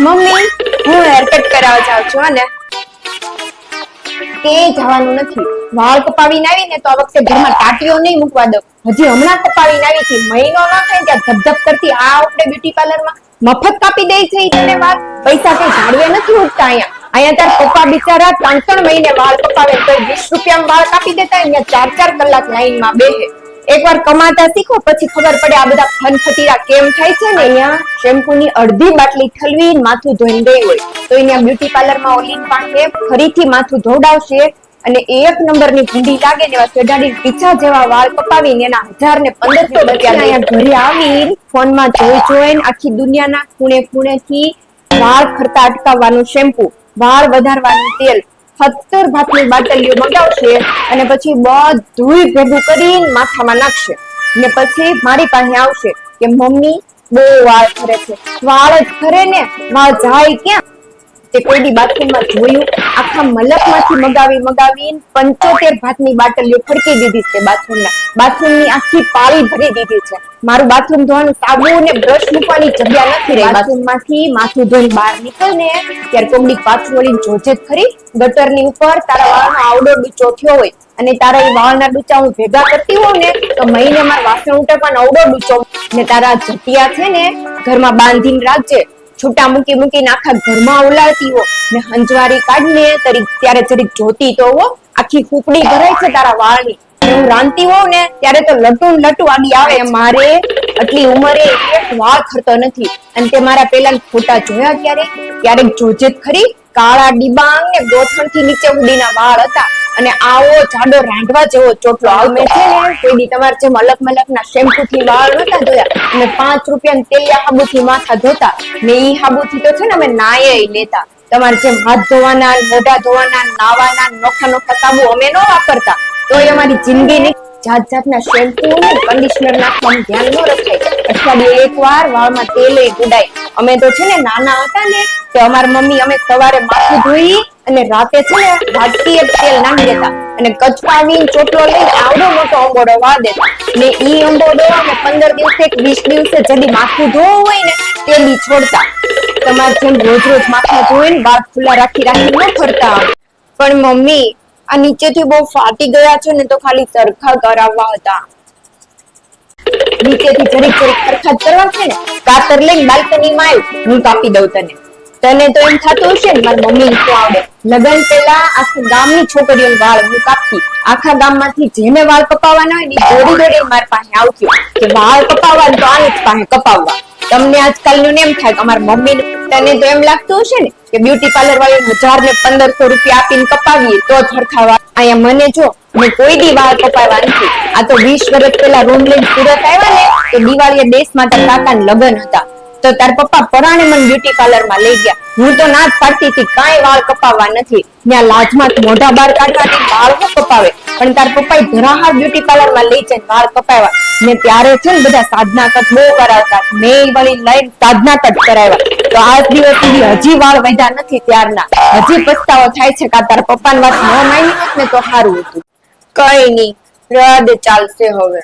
Mummy, હું haircut કરાવવા જાઉં છું અને કે જવાનું નથી. વાળ કપાવીને આવી ને તો આ વખતે ઘરમાં ટાટીઓ નહીં મૂકવા દઉં. હજી હમણાં કપાવીને આવી હતી. મહિનો ના થાય ત્યાં ધબધબ કરતી આ આપણે બ્યુટી પાર્લરમાં મફત કાપી દે છે તને વાત. પૈસા કઈ ઝાડવે નથી ઉઠતા અહીંયા. અહીંયા તાર પપ્પા બિચારા ત્રણ ત્રણ મહિને વાળ કપાવે તો વીસ રૂપિયામાં વાળ કાપી દેતા અહીંયા ચાર ચાર કલાક લાઈનમાં બેસે એકવાર કમાતા શીખો પછી ખબર પડે આ બધા ફનફટીરા કેમ થાય છે ને અહીંયા? શેમ્પુની અડધી બાટલી ઠલવી માથું ધોઈ ગઈ હોય તો અહીંયા બ્યુટી પાર્લરમાં ઓલિન પાસે ફરીથી માથું ધોવડાવશે અને એક નંબરની ભૂંડી લાગે ને એવા ચઢાડી પીછા જેવા વાળ કપાવીને એના હજાર ને પંદરસો રૂપિયા. અહીંયા ઘરે આવી ફોનમાં જોઈ જોઈને આખી દુનિયાના ખૂણે ખૂણેથી વાળ ફરતા અટકાવવાનું શેમ્પુ વાળ વધારવાનું તેલ સત્તર ભાતની બાટલીઓ મગાવશે અને પછી બધુંય ભેગું કરીને માથામાં નાખશે. ને પછી મારી પાસે આવશે કે મમ્મી બહુ વાળ ખરે છે. વાળ જ ખરે ને વાળ જાય ક્યાં? તે કોઈની બાથરૂમમાં જોયું. આખા મલકમાંથી મગાવી મગાવી પંચોતેર ભાતની બાટલીઓ ફડકી દીધી છે બાથરૂમના. બાથરૂમની આખી પાળી ભરી દીધી છે. મારું બાથરૂમ ધોવાનું સાબુ ને બ્રશ મૂકવાની જગ્યા નથી રહી. બાથરૂમમાંથી માથું ધોઈને બહાર નીકળ ને ત્યારે કોમડી પાછું વળીને જોજે ખરી. ગટરની ઉપર તારા વાળનો આવડો ડૂચો થયો હોય અને તારા એ વાળના ડૂચા હું ભેગા કરતી હોઉં ને તો મહિને મારા વાસણ ઉટકવાનો અવડો ડૂચો ને તારા જટિયા છે ને ઘરમાં બાંધીને રાખજે. છૂટા મૂકી મૂકીને આખા ઘરમાં ઉલાળતી હો. ને હંજવારી કાઢને તરી ત્યારે જરીક જોતી તો હો, આખી કુકડી ભરાય છે તારા વાળની. હું રાંધતી હોઉં ને ત્યારે તો લટુ લટું આડી આવે. મારે આટલી ઉંમરે એક વાળ ખરતો નથી. અને તે મારા પેલા ફોટા જોયા ક્યારે ક્યારેક જોજે ખરી. કાળા ડિબાંગ ને ગોઠણથી નીચે ઉડીના વાળ હતા. અને આવો જાડો રાંધવા જેવો ચોટલો. આવ છે ને કોઈ દી તમારે જે મલક મલક ના શેમ્પુ થી વાળ નતા ધોયા અને પાંચ રૂપિયા તેલિયા હાબુ થી માથા ધોતા ને ઈ હાબુ થી તો છે ને અમે નાય લેતા. તમારે જેમ હાથ ધોવાના મોઢા ધોવાના નાવાના નોખા નોખા સાબુ અમે ન વાપરતા. તોય અમારી જિંદગી ની જાત જાતના શેમ્પુ ને કન્ડિશનર નાખવાનું ધ્યાન ન રખાય. અઠવાડિયે એક વાર વાળમાં તેલ ગુડાય. અમે તો છે ને નાના હતા ને તો અમારી મમ્મી અમે સવારે માથું ધોઈ અને રાતે છે ને વાટકી એક તેલ નાખી દેતા. અને કચપાવીને ચોટલો લઈ આવડો મોટો અંબોડો વા દેતા. ને ઈ અંબોડો અમે પંદર દિવસે કે વીસ દિવસે જલ્દી માથું ધોવું હોય ને તેલી છોડતા. તમારે જેમ રોજ રોજ માથા ધોઈને બાદ ખુલ્લા રાખી રાખી ન ફરતા. પણ મમ્મી, આ નીચેથી બહુ ફાટી ગયા છે ને તો ખાલી સરખા કરાવવા હતા. નીચેથી જરીક જરીક સરખા કરવા છે ને. કાતર લઈને બાલ્કની માં હું કાપી દઉં તને. તને તો એમ થતું હશે ને, મારી મમ્મી શું આવડે. લગન પેલા આખા ગામની છોકરીઓને વાળ હું કાપતી. આખા ગામમાંથી જેને વાળ કપાવવાના હોય ને દોડી દોડી મારી પાસે આવતી કે વાળ કપાવવા તો આની જ પાસે કપાવવા. તમને આજકાલનું એમ થાય કે અમારા મમ્મી તને તો એમ લાગતું હશે ને, કે બ્યુટી પાર્લર વાળી હજાર ને પંદરસો રૂપિયા આપીને કપાવીએ તો વાળ અહીંયા મને જો, મેં કોઈ દી વાળ કપાવ્યા નથી. આ તો વીસ વર્ષ પેલા રૂમ લઈને સુરત આવ્યા ને, તો દિવાળીએ દેશ માતા કાકા લગ્ન હતા. તો તાર પપ્પા પરાણે મને બ્યુટી પાર્લરમાં લઈ ગયા. હું તો ના જ પાડતી હતી કાંઈ વાળ કપાવવા નથી. ત્યાં લાજમાં મોઢા બાર કાઢવાથી વાળ હું કપાવે. પણ તાર પપ્પાએ ધરાહાર બ્યુટી પાર્લરમાં લઈ જઈને વાળ કપાવ્યા. ને ત્યારે છે ને બધા સાધના કટ બહુ કરાવતા. મેં વળી, લઈને સાધના કટ કરાવ્યા. તો આજ દિવસ સુધી હજી વાળ વધ્યા નથી ત્યારના. હજી પસ્તાવો થાય છે કે તારા પપ્પાની વાત ન માની હોત ને તો સારું હતું. કઈ નહીં, રદ ચાલશે હવે.